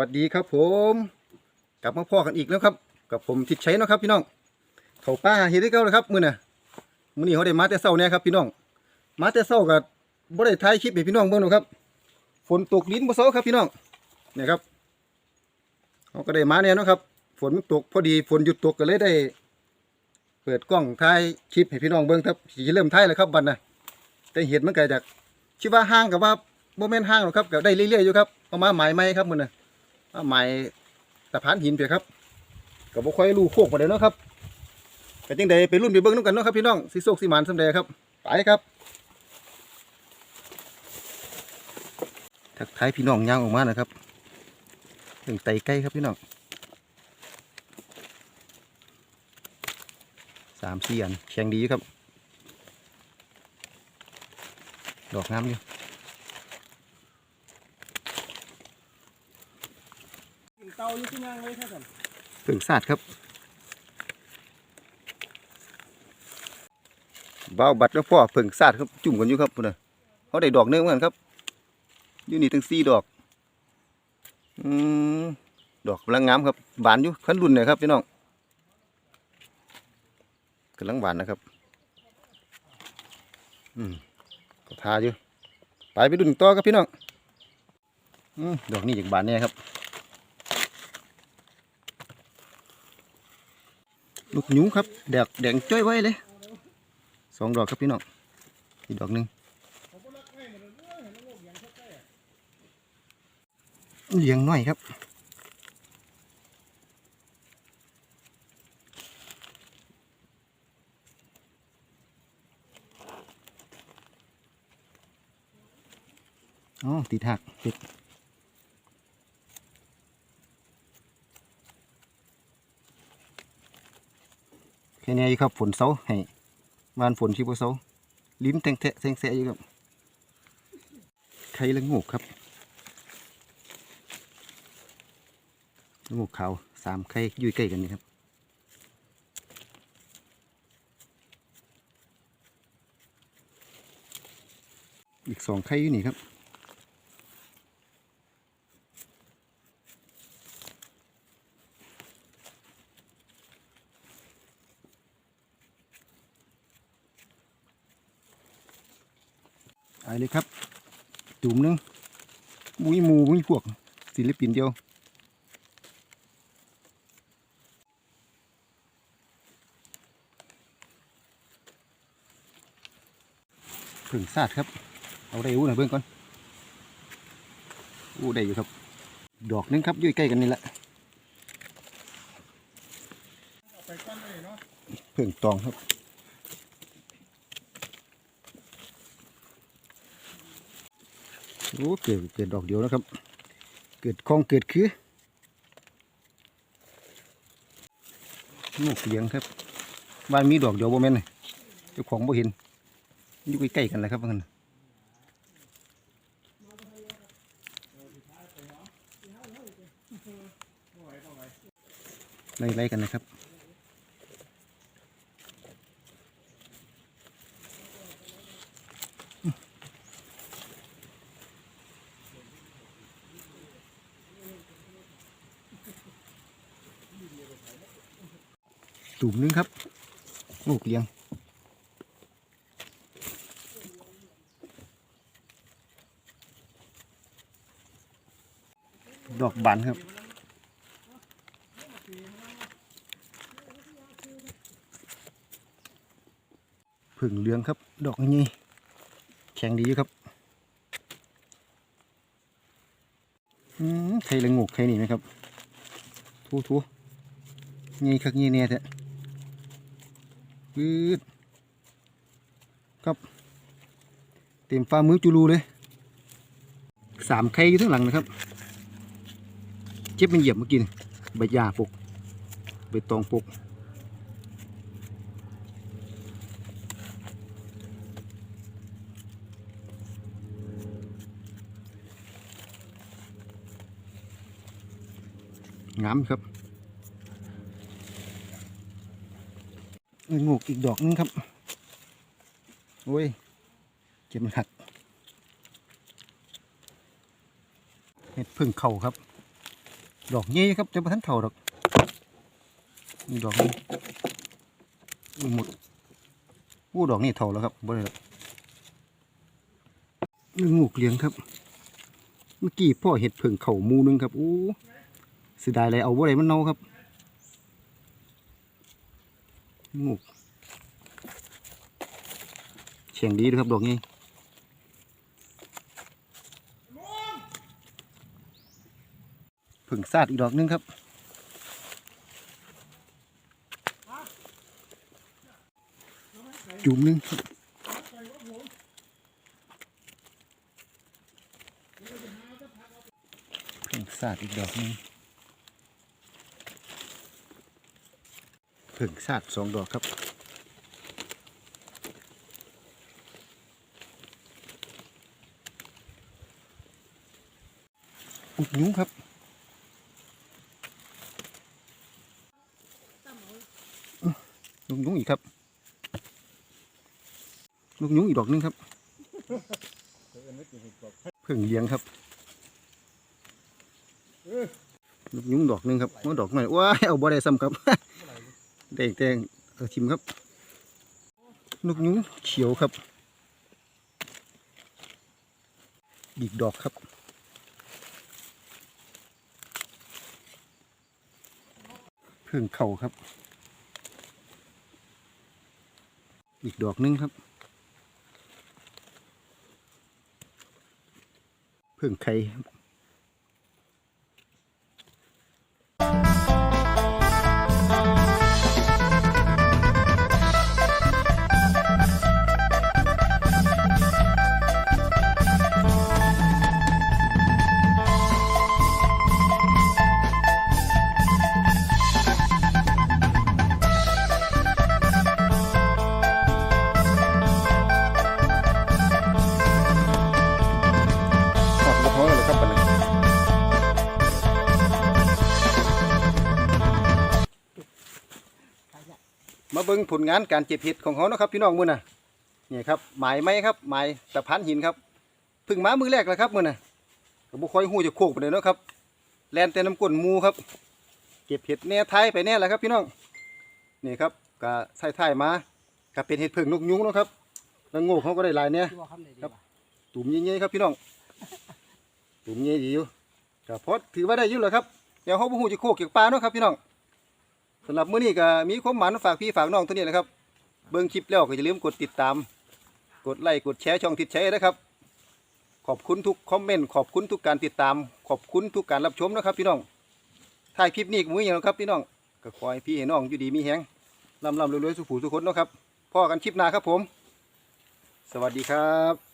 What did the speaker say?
สวัสดีครับผมกลับมาพ่อกันอีกแล้วครับ กับผมทิดใชัยเนะครับพี่น้องเขาป้าเฮ็ดได้เก่าเลยครับมือน่ะมือนี้เขาได้มาแต่เช้าแน่ครับพี่น้อง มาแต่เช้าก็บ่ได้ถ่ายคลิปให้พี่น้องเบิ่งหรอกครับฝนตกลิ้นบ่เซาครับพี่น้องเนี่ยครับเขาก็ได้มาแน่เนะครับฝนมันตกพอดีฝนหยุดตกก็เลยได้ เปิดกล้องถ่ายคลิปให้พี่น้องเบิ่งครับสิเริ่มถ่ายแล้วครับบัดน่ะแต่เห็ดมันก็จากคิดว่าห่างกับว่าบ่แม่นห่างหรอกครับก็ได้เรื่อยๆอยู่ครับเอามาหมายใหมครับมือน่ะ มาใหม่สะพานหินเปียครับก็บ่ค่อยรู้โคกบ่ได้เนาะครับก็จังไดไปรุ่นไปเบิ่งนํกันเนาะครับพี่น้องสิโศกสิหมานสำใดครับไปครับทักทายพี่น้องย่างออกมานะครับถึงไตไก่ครับพี่น้องสามสี่อันแข็งดีครับ ดอกงามอยู่ กิน เตาอยู่ที่นั่งเลยครับผมพิ่งสาดครับเบาบัดแล้วพ่อเพิ่งสาดครับจุ่มกันอยู่ครับพุ่นน่ะเขาได้ดอกหนึงเหมือนกันครับอยู่นี่ถึงสี่ดอกอืมดอกกำลังงามครับหวานอยู่ขั้นรุ่นเลยครับพี่น้องกำลังหวานนะครับ อืมก็ทาอยู่ไปไปรุ่นต่อครับพี่น้องอืมดอกนี้อยากบานแน่ครับ ลูกหนูครับแดกแดงจ้อยไว้เลยสองดอกครับพี่น้องอีกดอกหนึ่งเลี้ยงหน้อยครับอ๋อติดหักติด ค่นี้ครับฝนเสาให้วานฝนชิบเสาลิ้นแทงแทะแทงแสะอยู่ครับไข่ละงูครับงูกขาวสามไข่อยู่ใกล้กันนี่ครับอีกสองไข่อยู่นี่ครับ เลยครับ จุ่มหนึงมุ้ยมูมุ้ยพวกศิลปินเดียวผึ่งซาดครับ เอาได้อู้หน่อยเบิ่งก่อนอู้ได้อยู่ครับ ดอกหนึงครับยู่ยใกล้กันนี่แหละไปก้อนเลยเนาะเพิ่งตองครับ อ้เกิดเกิดดอกเดียวนะครับ เกิดคลองเกิดคือลูกเลี้ยงครับบ้านมีดอกเดียวบ่แม่นเลยเจ้าของบ่เห็นอยู่ใกล้ๆกันเลยครับเพื่อนไล่ๆกันนะครับ ตุ่มนึงครับ ลูกเลี้ยง ดอกบานครับผึ่งเหลืองครับ ดอกนี้แข็งดีครับอืมใครละงูกใครนี่ไหมครับทูทูงี้คักงี้เนี่ยแท้ ปืดครับ เต็มฟ้ามือจูรูเลยสามไข่อยู่ทั้งหลังนะครับ เจ็บมันเหยียบเมื่อกี้ใบหญ้าปลูกใบตองปลูกงามครับเอ้ย งูกอีกดอกนึงครับ โอ้ย เจ็บมันหักเห็ดพึ่งเข่าครับ ดอกเงี้ครับจะมาทันเท่าดอกนี่ดอกนี้หมดอู้ดอกนี่เท่าแล้วครับบ่ได้แล้วนี่งูกเลี้ยงครับ เมื่อกี้พ่อเห็ดเพิ่งเข่ามูนึงครับอู้เสียดายเลยเอาบ่ได้มันเน่าครับ งูเฉียงดีด้อครับดอกนี้ผึ่งซาดอีกดอกหนึงครับจุ่มนึงผึ่งซาดอีกดอกหนึง ผึ่งซาดสองดอกครับอุดยุ้งครับลูกยุ้งอีกครับลูกยุ้งอีกดอกหนึงครับเพิ่งเลี้ยงครับลูกยุ้งดอกหนึงครับว่าดอกหน่อยว้าเอาบ่ได้ซ้ำครับ แดงแดงๆเอาทิมครับลูกยุ้งเขียวครับอีกดอกครับเพิ่งเข่าครับอีกดอกหนึงครับ เพิ่งไข่ บิ่งผลงานการเจ็บเห็ดของเขาเนาะครับพี่น้องมือน่ะนี่ครับหมายไหมครับหมายตะพานหินครับพึ่งมามือแรกแล้วครับมือน่ะก็บ่ค่อยฮู้จะโคกไปเลยนะครับแลนแต่น้ำก้นมูครับ เก็บเห็ดแน่ท้ายไปแน่แหละครับพี่น้องนี่ครับก็ใส่ท้ายมาก็เป็นเห็ดเพิ่งนกยุงนะครับแล้วโง่เขาก็ได้ลายเนี่ยครับตุ่มเงี้ยๆครับพี่น้องตุ่มเงี้ยอยู่ก็พอถือว่าได้ยู่งแล้วครับเดี๋ยวเขาบ่ฮู้จะโคกเกี่ยวปลาเนาะครับพี่น้องำหรับมื้อนี้ก็มีความหมายมาฝากพี่ฝากน้องเท่านี้แหละครับ เบิ่งคลิปแล้วก็อย่าลืมกดติดตาม กดไลค์กดแชร์ช่องติดแชร์นะครับ ขอบคุณทุกคอมเมนต์ขอบคุณทุกการติดตาม ขอบคุณทุกการรับชมนะครับพี่น้องถ่ายคลิปนี้ก็มืออย่างนะครับพี่น้องก็ขอให้พี่ให้น้องอยู่ดีมีแฮงร่ำรวยๆสุขูสุขคนเนาะครับพ่อกันคลิปหน้าครับผม สวัสดีครับ